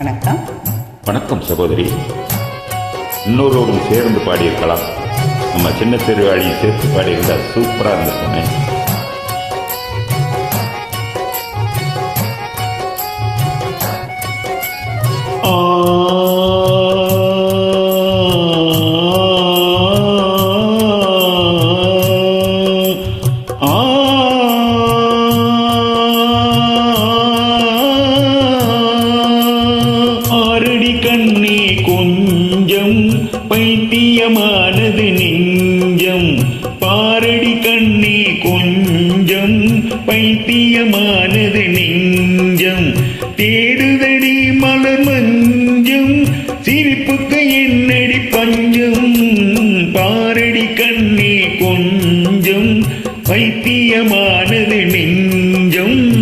வணக்கம். வணக்கம் சகோதரி. இன்னொருவரும் சேர்ந்து பாடியிருக்கலாம். நம்ம சின்ன திருவாளியும் சேர்த்து பாடியிருந்தால் சூப்பராக இருந்திருக்குமே புண்ணியமானது நெஞ்சம். பாரடி கண்ணே கொஞ்சம். பைத்தியமானது நெஞ்சம். தேடுதடி மலர் மஞ்சம். சிரிப்புக்கு என்னடி பஞ்சம். பாரடி கண்ணே கொஞ்சம். பைத்தியமானது நெஞ்சம்.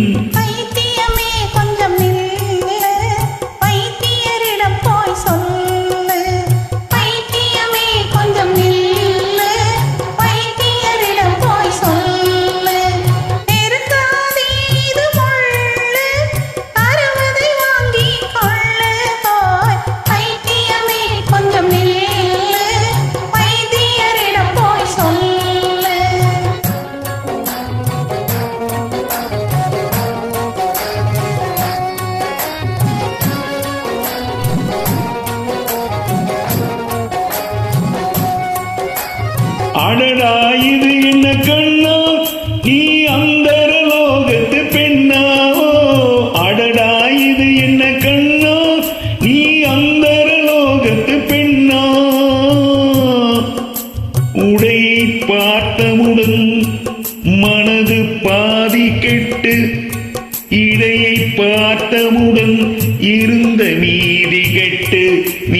அடடா இது என்ன கண்ணா நீ அந்த லோகத்து பெண்ணாவோ? அடடா இது என்ன கண்ணா நீ அந்த லோகத்து பெண்ணா? உடை பார்த்தவுடன் மனது பாதி கெட்டு இடையை பார்த்தவுடன் இருந்த நீதி கெட்டு நீ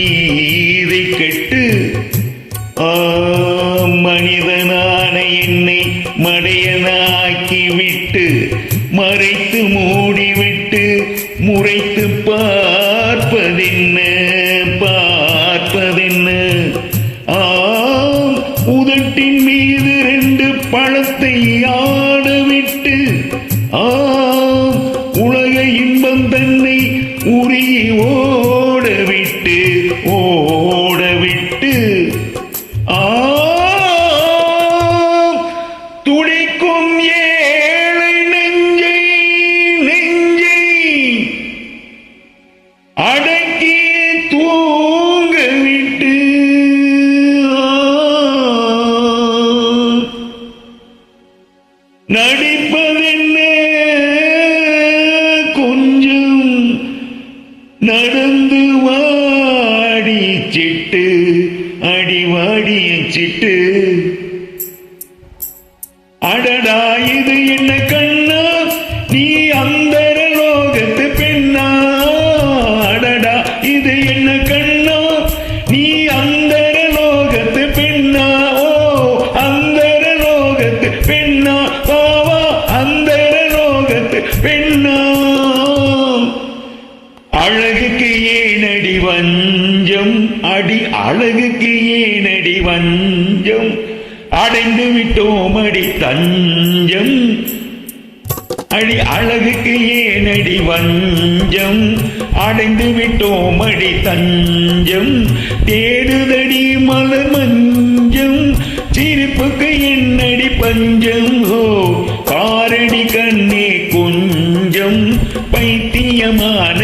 நடந்து வாடி சிட்டு அடி வாடிய சிட்டு. வஞ்சம் அடி அழகுக்கு ஏனடி வஞ்சம்? அடைந்து விட்டோம் அடி தஞ்சம். அடி அழகுக்கு ஏனடி வஞ்சம்? அடைந்து விட்டோம் அடி தஞ்சம். தேடுதடி மலர் மஞ்சம். சிரிப்புக்கு என்னடி பஞ்சம்? ஹோ காரடி கண்ணே கொஞ்சம். பைத்தியமான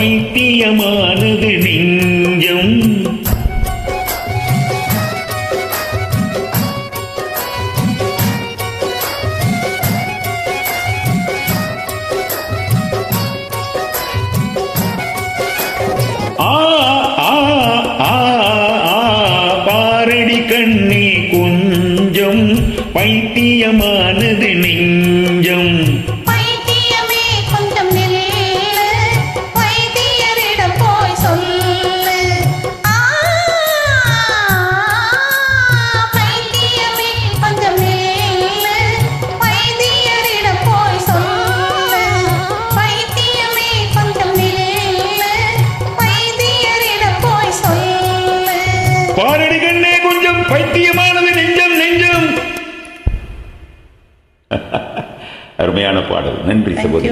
பைத்தியமானது நெஞ்சம். பாரடி கண்ணி கொஞ்சம் பைத்தியமானது நெஞ்சம். அருமையான பாடல் நன்றி சகோதரி